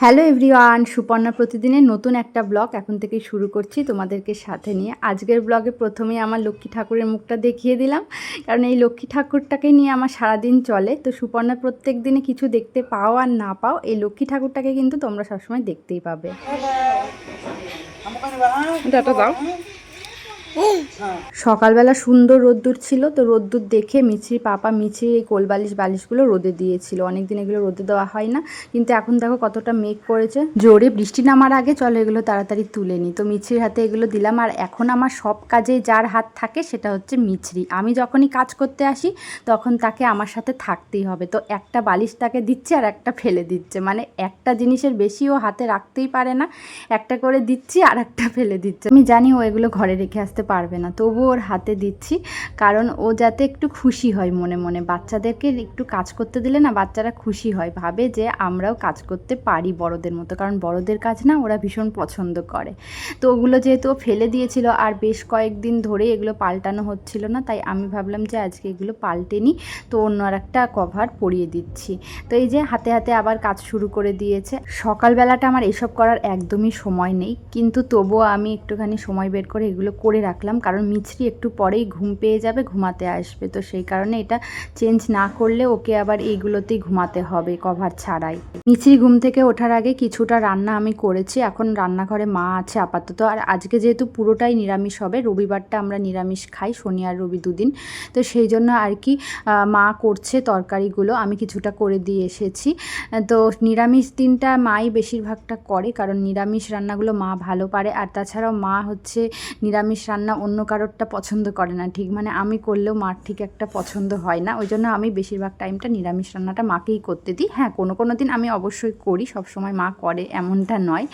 Hello everyone Suparna প্রতিদিনের নতুন একটা ব্লগ এখন থেকে শুরু করছি তোমাদেরকে সাথে নিয়ে। আজকের ব্লগে প্রথমেই আমার লক্ষ্মী ঠাকুরের মুখটা দেখিয়ে দিলাম কারণ এই লক্ষ্মী ঠাকুরটাকে নিয়ে আমার সারাদিন চলে। তো সুপর্ণা প্রত্যেক দিনে কিছু দেখতে পাও আর না পাও এই লক্ষ্মী ঠাকুরটাকে কিন্তু তোমরা সবসময় দেখতেই পাবে। দাও। সকালবেলা সুন্দর রোদ্দুর ছিল, তো রোদ্দুর দেখে মিছরি পাপা মিছরি এই কোল বালিশ বালিশগুলো রোদে দিয়েছিল। অনেকদিন এগুলো রোদে দেওয়া হয় না, কিন্তু এখন দেখো কতটা মেঘ করেছে। জোরে বৃষ্টি নামার আগে চলো এগুলো তাড়াতাড়ি তুলে নিই তো মিছরির হাতে এগুলো দিলাম, আর এখন আমার সব কাজে যার হাত থাকে সেটা হচ্ছে মিছরি। আমি যখনই কাজ করতে আসি, তখন তাকে আমার সাথে থাকতেই হবে। তো একটা বালিশ তাকে দিচ্ছে আর একটা ফেলে দিচ্ছে। মানে একটা জিনিসের বেশি ও হাতে রাখতেই পারে না, একটা করে দিচ্ছি আর একটা ফেলে দিচ্ছে। আমি জানি ও এগুলো ঘরে রেখে আসতে পারবে না। তবু ওর হাতে দিচ্ছি, কারণ ও যাতে একটু খুশি হয় মনে মনে। বাচ্চাদেরকে একটু কাজ করতে দিলে না বাচ্চারা খুশি হয়। ভাবে যে আমরাও কাজ করতে পারি বড়দের মতো, কারণ বড়দের কাজ না ওরা ভীষণ পছন্দ করে। তো ওগুলো যেহেতু ফেলে দিয়েছিল আর বেশ কয়েকদিন ধরে এগুলো পাল্টানো হচ্ছিল না, তাই আমি ভাবলাম যে আজকে এগুলো পাল্টে নিই। তো অন্য আর একটা কভার পরিয়ে দিচ্ছি। তো এই যে হাতে হাতে আবার কাজ শুরু করে দিয়েছে। সকালবেলাটা আমার এসব করার একদমই সময় নেই। কিন্তু তবুও আমি একটুখানি সময় বের করে এগুলো করে রাখলাম, কারণ মিছরি একটু পরেই ঘুম পেয়ে যাবে, ঘুমাতে আসবে। তো সেই কারণে এটা চেঞ্জ না করলে ওকে আবার এইগুলোতেই ঘুমাতে হবে কভার ছাড়াই। মিছরি ঘুম থেকে ওঠার আগে কিছুটা রান্না আমি করেছি। এখন রান্নাঘরে মা আছে আপাতত। আর আজকে যেহেতু পুরোটাই নিরামিষ হবে, রবিবারটা আমরা নিরামিষ খাই, শনি আর রবি দুদিন। তো সেই জন্য আর কি মা করছে তরকারিগুলো, আমি কিছুটা করে দিয়ে এসেছি। তো নিরামিষ দিনটা মাই বেশিরভাগটা করে, কারণ নিরামিষ রান্নাগুলো মা ভালো পারে। আর তাছাড়াও মা হচ্ছে নিরামিষ রান্না অন্য কারোরটা পছন্দ করে না, ঠিক? মানে আমি করলেও মার ঠিক একটা পছন্দ হয় না। ওই জন্য আমি বেশিরভাগ টাইমটা নিরামিষ রান্নাটা মাকেই করতে দিই। হ্যাঁ কোনো কোনো দিন আমি অবশ্যই করি সব সময় মা করে এমনটা নয়।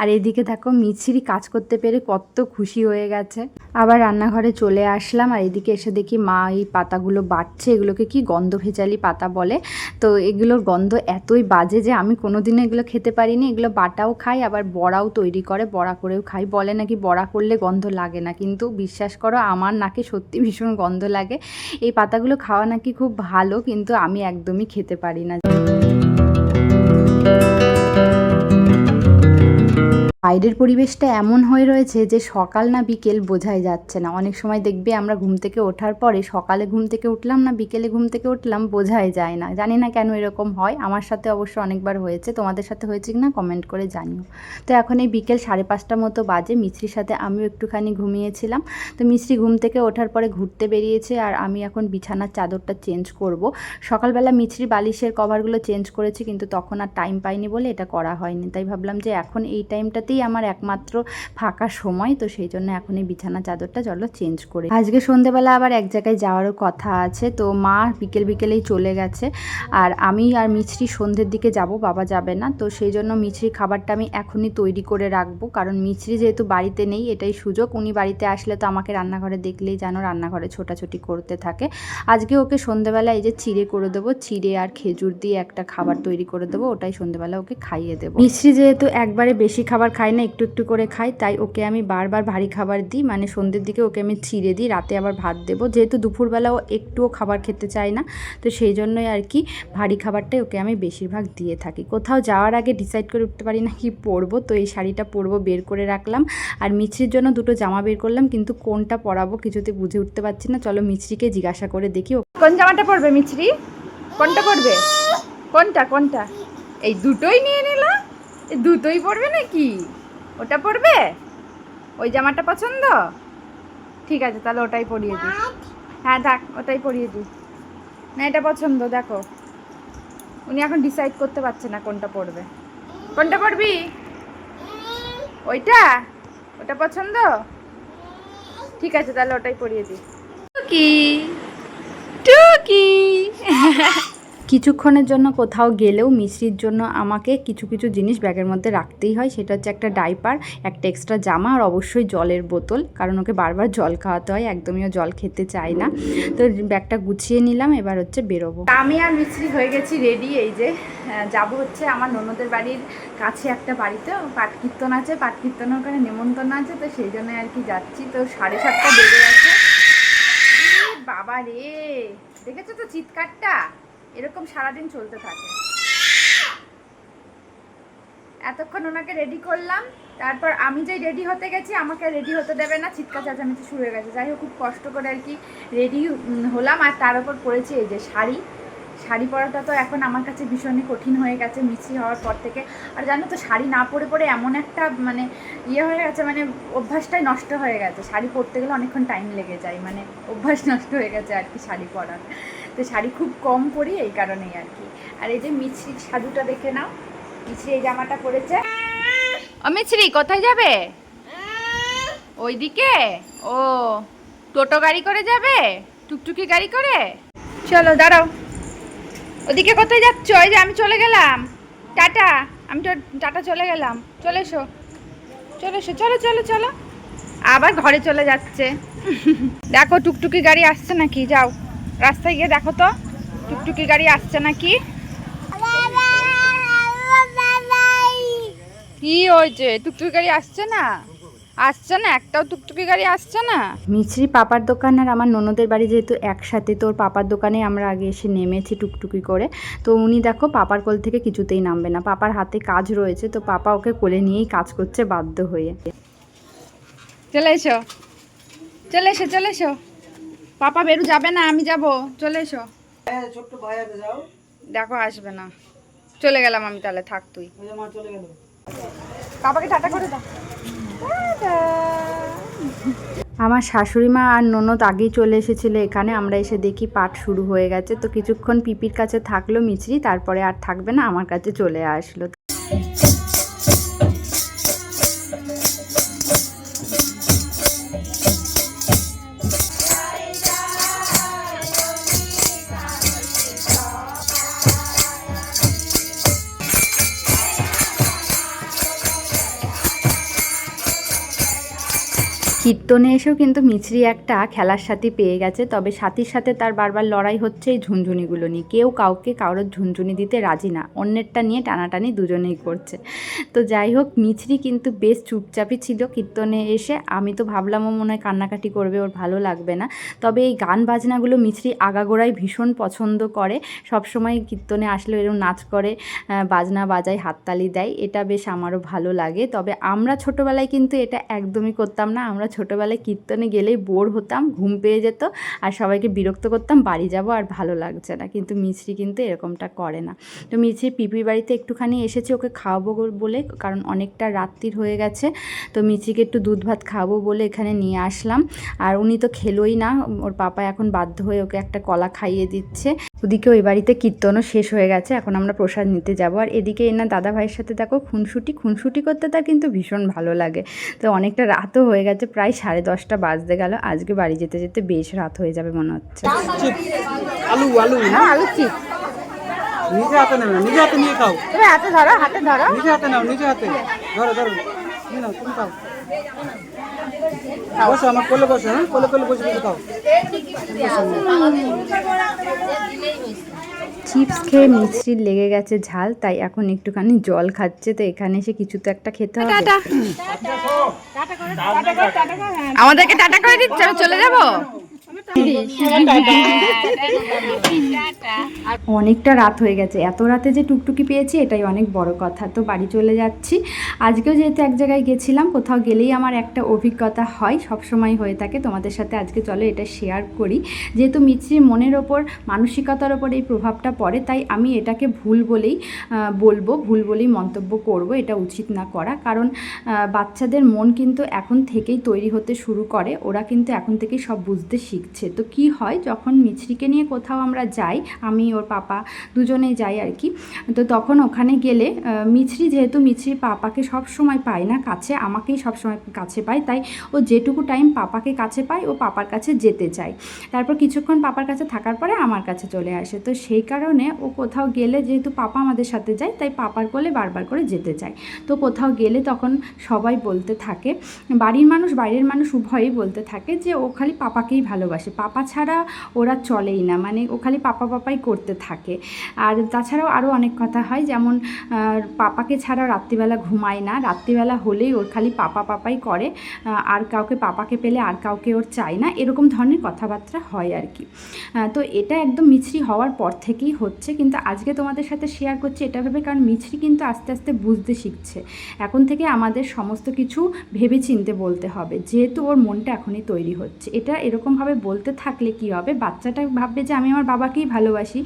আর এদিকে দেখো, মিছিরি কাজ করতে পেরে কত খুশি হয়ে গেছে। আবার রান্নাঘরে চলে আসলাম, আর এদিকে এসে দেখি মা এই পাতাগুলো বাটছে। এগুলোকে কি গন্ধ ভেজালি পাতা বলে? তো এগুলোর গন্ধ এতই বাজে যে আমি কোনো কোনোদিনও এগুলো খেতে পারিনি। এগুলো বাটাও খাই, আবার বড়াও তৈরি করে, বড়া করেও খাই। বলে নাকি বড়া করলে গন্ধ লাগে না, কিন্তু বিশ্বাস করো, আমার নাকে সত্যি ভীষণ গন্ধ লাগে। এই পাতাগুলো খাওয়া নাকি খুব ভালো, কিন্তু আমি একদমই খেতে পারি না। বাইরের পরিবেশটা এমন হয়ে রয়েছে যে সকাল না বিকেল বোঝাই যাচ্ছে না। অনেক সময় দেখবে আমরা ঘুম থেকে ওঠার পরে সকালে ঘুম থেকে উঠলাম না বিকেলে ঘুম থেকে উঠলাম বোঝাই যায় না। জানি না কেন এরকম হয়। আমার সাথে অবশ্য অনেকবার হয়েছে। তোমাদের সাথে হয়েছে কি না কমেন্ট করে জানিও। তো এখন এই বিকেল সাড়ে পাঁচটা মতো বাজে। মিছরির সাথে আমিও একটুখানি ঘুমিয়েছিলাম। তো মিছরি ঘুম থেকে ওঠার পরে ঘুরতে বেরিয়েছে আর আমি এখন বিছানার চাদরটা চেঞ্জ করব। সকালবেলা মিছরি বালিশের কভারগুলো চেঞ্জ করেছি কিন্তু তখন আর টাইম পাইনি বলে এটা করা হয়নি। তাই ভাবলাম যে এখন এই টাইমটাতেই আমার একমাত্র ফাঁকা সময়, তো সেই জন্য এখন এই বিছানা চাদরটা চলো চেঞ্জ করে। আজকে সন্ধেবেলা আবার এক জায়গায় যাওয়ারও কথা আছে, তো মা বিকেল বিকেলেই চলে গেছে। আর আমি আর মিছরি সন্ধ্যের দিকে যাব, বাবা যাবে না, তো সেই জন্য মিছরি খাবারটা আমি এখনই তৈরি করে রাখব। কারণ মিছরি যেহেতু বাড়িতে নেই, এটাই সুযোগ। উনি বাড়িতে আসলে তো আমাকে রান্নাঘরে দেখলেই যেন রান্নাঘরে ছোটাছুটি করতে থাকে। আজকে ওকে সন্ধেবেলা এই যে চিড়ে করে দেবো, চিড়ে আর খেজুর দিয়ে একটা খাবার তৈরি করে দেবো, ওটাই সন্ধেবেলা ওকে খাইয়ে দেবো। মিছরি যেহেতু একবারে বেশি খাবার খায় না, একটু একটু করে খাই, তাই ওকে আমি বারবার ভারী খাবার দিই। মানে সন্ধ্যের দিকে ওকে আমি ছিঁড়ে দিই, রাতে আবার ভাত দেবো। যেহেতু দুপুরবেলা ও একটুও খাবার খেতে চায় না, তো সেই জন্যই আর কি ভারী খাবারটাই ওকে আমি বেশিরভাগ দিয়ে থাকি। কোথাও যাওয়ার আগে ডিসাইড করে উঠতে পারি না কি পরবো, তো এই শাড়িটা পরবো, বের করে রাখলাম। আর মিছরির জন্য দুটো জামা বের করলাম, কিন্তু কোনটা পরাবো কিছুতে বুঝে উঠতে পারছি না। চলো মিছরিকে জিজ্ঞাসা করে দেখি কোন জামাটা পরবে মিছরি? কোনটা পরবে? কোনটা কোনটা? এই দুটোই নিয়ে নিলা এই দুটোই পরবে নাকি? ওটা পরবে? ওই জামাটা পছন্দ? ঠিক আছে, তাহলে ওটাই পরিয়ে দিই। হ্যাঁ থাক, ওটাই পরিয়ে দিই। না, এটা পছন্দ, দেখো। উনি এখন ডিসাইড করতে পারছে না কোনটা পরবে। কোনটা পরবি? ওইটা? ওটা পছন্দ? ঠিক আছে, তাহলে ওটাই পরিয়ে দিই। টুকি। টুকি। কিছুক্ষণের জন্য কোথাও গেলেও মিশ্রির জন্য আমাকে কিছু কিছু জিনিস ব্যাগের মধ্যে রাখতেই হয়। সেটা হচ্ছে একটা ডাইপার, একটা এক্সট্রা জামা আর অবশ্যই জলের বোতল। কারণ ওকে বারবার জল খাওয়াতে হয়, একদমই জল খেতে চায় না। তো ব্যাগটা গুছিয়ে নিলাম, এবার হচ্ছে বেরোবো। আমি আর মিশ্রি হয়ে গেছি রেডি এই যে যাব হচ্ছে আমার ননদের বাড়ির কাছে একটা বাড়িতে। পাট কীর্তন আছে, পাট কীর্তনের ওখানে নেমন্তন্ন আছে, তো সেই জন্য আর কি যাচ্ছি। তো সাড়ে সাতটা বেজে গেছে। বাবা রে দেখেছ তো চিৎকারটা? এরকম সারাদিন চলতে থাকে। এতক্ষণ ওনাকে রেডি করলাম, তারপর আমি যেই রেডি হতে গেছি, আমাকে রেডি হতে দেবে না, চিৎকার চেঁচামেচি শুরু হয়ে গেছে। যাই হোক, খুব কষ্ট করে আর কি রেডি হলাম। আর তার উপর পরেছি এই যে শাড়ি। শাড়ি পরাটা তো এখন আমার কাছে ভীষণই কঠিন হয়ে গেছে মিছি হওয়ার পর থেকে। আর জানো তো, শাড়ি না পরে পরে এমন একটা মানে ইয়ে হয়ে গেছে মানে অভ্যাসটাই নষ্ট হয়ে গেছে। শাড়ি পরতে গেলে অনেকক্ষণ টাইম লেগে যায় মানে অভ্যাস নষ্ট হয়ে গেছে আর কি শাড়ি পরার। তো শাড়ি খুব কম পরি এই কারণেই আর কি। আর এই যে মিছরির সাজুটা দেখে নাও। মিছরি এই জামাটা পরেছে। ও মিছরি, কোথায় যাবে? ওইদিকে? ও, টোটো গাড়ি করে যাবে? টুকটুকি গাড়ি করে? চলো, দাঁড়াও। ওদিকে কোথায় যাচ্ছ? এই যে আমি চলে গেলাম। টাটা। আমি তো টাটা চলে গেলাম। চলে এসো। চলে এসো। চলো চলো চলো। আবার ঘরে চলে যাচ্ছে। দেখো, টুকটুকি গাড়ি আসছে নাকি? যাও। রাস্তায় গিয়ে দেখো তো টুকটুকি গাড়ি আসছে নাকি? কি হয়েছে? টুকটুকি গাড়ি আসছে না? আসছে না? একটাও টুকটুকি গাড়ি আসছে না? মিছরি পাপার দোকান আর আমার ননদের বাড়ি যেহেতু একসাথে তোর পাপার দোকানে আমরা আগে এসে নেমেছি টুকটুকি করে। তো উনি দেখো পাপার কোল থেকে কিছুতেই নামবে না। পাপার হাতে কাজ রয়েছে তো পাপা ওকে কোলে নিয়েই কাজ করছে বাধ্য হয়ে। চলে এসো। চলে এসো চলে এসো। পাপা বেরু যাবে না আমি যাব। চলে এসো। হ্যাঁ ছোট্ট ভাই আছে যাও। দেখো আসবে না। চলে গেলাম আমি তাহলে থাক তুই। ওই চলে গেল। বাবাকে টাটা করে দাও। আমার শাশুড়ি মা আর ননদ আগেই চলে এসেছিল এখানে আমরা এসে দেখি পাঠ শুরু হয়ে গেছে। তো কিছুক্ষণ পিপির কাছে থাকল মিছরি তারপরে আর থাকবে না আমার কাছে চলে আসলো। কীর্তনে এসেও কিন্তু মিছরি একটা খেলার সাথে পেয়ে গেছে, তবে সাথীর সাথে তার বারবার লড়াই হচ্ছে এই ঝুনঝুনিগুলো নিয়ে। কেউ কাউকে কারোর ঝুনঝুনি দিতে রাজি না, অন্যেরটা নিয়ে টানাটানি দুজনেই করছে। তো যাই হোক, মিছরি কিন্তু বেশ চুপচাপই ছিল কীর্তনে এসে। আমি তো ভাবলাম ও মনে হয় কান্নাকাটি করবে, ওর ভালো লাগবে না। তবে এই গান বাজনাগুলো মিছরি আগাগোড়াই ভীষণ পছন্দ করে। সবসময় কীর্তনে আসলে এরকম নাচ করে বাজনা বাজায়, হাততালি দেয়। এটা বেশ আমারও ভালো লাগে। তবে আমরা ছোটোবেলায় কিন্তু এটা একদমই করতাম না। আমরা ছোটোবেলায় কীর্তনে গেলেই বোর হতাম, ঘুম পেয়ে যেত আর সবাইকে বিরক্ত করতাম, বাড়ি যাব আর ভালো লাগছে না। কিন্তু মিছরি কিন্তু এরকমটা করে না। তো মিছরি পিপির বাড়িতে একটুখানি এসেছি, ওকে খাওয়াবো বলে, কারণ অনেকটা রাত্রির হয়ে গেছে। তো মিছরিকে একটু দুধ ভাত খাওয়াবো বলে এখানে নিয়ে আসলাম। আর উনি তো খেলোই না, ওর পাপা এখন বাধ্য হয়ে ওকে একটা কলা খাইয়ে দিচ্ছে। ওদিকে ওই বাড়িতে কীর্তনও শেষ হয়ে গেছে এখন আমরা প্রসাদ নিতে যাব। আর এদিকে এনা দাদা ভাইয়ের সাথে দেখো খুনসুটি খুনসুটি করতে তার কিন্তু ভীষণ ভালো লাগে। তো অনেকটা রাতও হয়ে গেছে প্রায় সাড়ে দশটা বাজতে গেল। আজকে বাড়ি যেতে যেতে বেশ রাত হয়ে যাবে মনে হচ্ছে। আলু আলু। না আলু চিপ নিজে হাতে নেবে নিজে হাতে নিয়ে খাও। তুমি হাতে ধরো হাতে ধরো। নিজে হাতে নাও নিজে হাতে। ধরো ধরো। তুমি খাও। বসো আমার কোলে বসো হ্যাঁ? কোলে কোলে বসে বসে খাও। চিপস খেয়ে মিষ্টির লেগে গেছে ঝাল তাই এখন একটুখানি জল খাচ্ছে তো এখানে এসে কিছু তো একটা খেতে হবে। আমাদেরকে টাটা করে দিচ্ছে আমি চলে যাব? অনেকটা রাত হয়ে গেছে। এত রাতে যে টুকটুকি পেয়েছি, এটাই অনেক বড় কথা। তো বাড়ি চলে যাচ্ছি। আজকেও যেহেতু এক জায়গায় গেছিলাম, কোথাও গেলেই আমার একটা অভিজ্ঞতা হয় সব সময় হয়ে থাকে। তোমাদের সাথে আজকে চলো এটা শেয়ার করি। যেহেতু মিছরির মনের ওপর, মানসিকতার ওপর এই প্রভাবটা পড়ে, তাই আমি এটাকে ভুল বলেই বলব, ভুল বলেই মন্তব্য করব, এটা উচিত না করা। কারণ বাচ্চাদের মন কিন্তু এখন থেকেই তৈরি হতে শুরু করে। ওরা কিন্তু এখন থেকেই সব বুঝতে শিখছে। তো কি হয়, যখন মিছরিকে নিয়ে কোথাও আমরা যাই, আমি, ওর পাপা দুজনেই যাই আর কি, তো তখন ওখানে গেলে মিছরি যেহেতু মিছরির পাপাকে সব সময় পায় না, কাছে, আমাকেই সব সময় কাছে পায়, তাই ও যেটুকু টাইম পাপাকে কাছে পায়, ও পাপার কাছে যেতে চায়। তারপর কিছুক্ষণ পাপার কাছে থাকার পরে আমার কাছে চলে আসে। তো সেই কারণে ও কোথাও গেলে যেহেতু পাপা আমাদের সাথে যায়, তাই পাপার কোলে বারবার করে যেতে চায়। তো কোথাও গেলে তখন সবাই বলতে থাকে, বাড়ির মানুষ বাইরের মানুষ উভয়ই বলতে থাকে যে ও খালি পাপাকেই ভালোবাসে। ভালোবাসে পাপা ছাড়া ওরা চলেই না মানে ও খালি পাপা পাপাই করতে থাকে। আর তাছাড়াও আরও অনেক কথা হয়, যেমন পাপাকে ছাড়া রাত্রিবেলা ঘুমায় না। রাত্রিবেলা হলেই ওর খালি পাপা পাপাই করে আর কাউকে পাপাকে পেলে আর কাউকে ওর চায় না। এরকম ধরনের কথাবার্তা হয় আর কি। তো এটা একদম মিছরি হওয়ার পর থেকেই হচ্ছে, কিন্তু আজকে তোমাদের সাথে শেয়ার করছি এটা ভেবে, কারণ মিছরি কিন্তু আস্তে আস্তে বুঝতে শিখছে। এখন থেকে আমাদের সমস্ত কিছু ভেবে চিনতে বলতে হবে, যেহেতু ওর মনটা এখনই তৈরি হচ্ছে। এটা এরকমভাবে বলতে থাকলে কি হবে? বাচ্চাটা ভাববে যে আমি আমার বাবাকেই ভালোবাসি,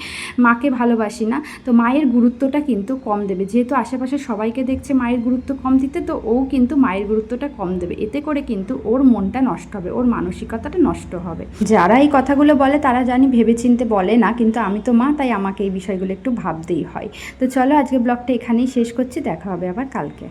মাকে ভালোবাসি না। তো মায়ের গুরুত্বটা কিন্তু কম দেবে। যেহেতু আশেপাশে সবাইকে দেখছে মায়ের গুরুত্ব কম দিতে, তো ও কিন্তু মায়ের গুরুত্বটা কম দেবে। এতে করে কিন্তু ওর মনটা নষ্ট হবে, ওর মানসিকতাটা নষ্ট হবে। যারা এই কথাগুলো বলে তারা জানি ভেবেচিন্তে বলে না, কিন্তু আমি তো মা, তাই আমাকে এই বিষয়গুলো একটু ভাবতেই হয়। তো চলো আজকে ব্লগটা এখানেই শেষ করছি, দেখা হবে আবার কালকে।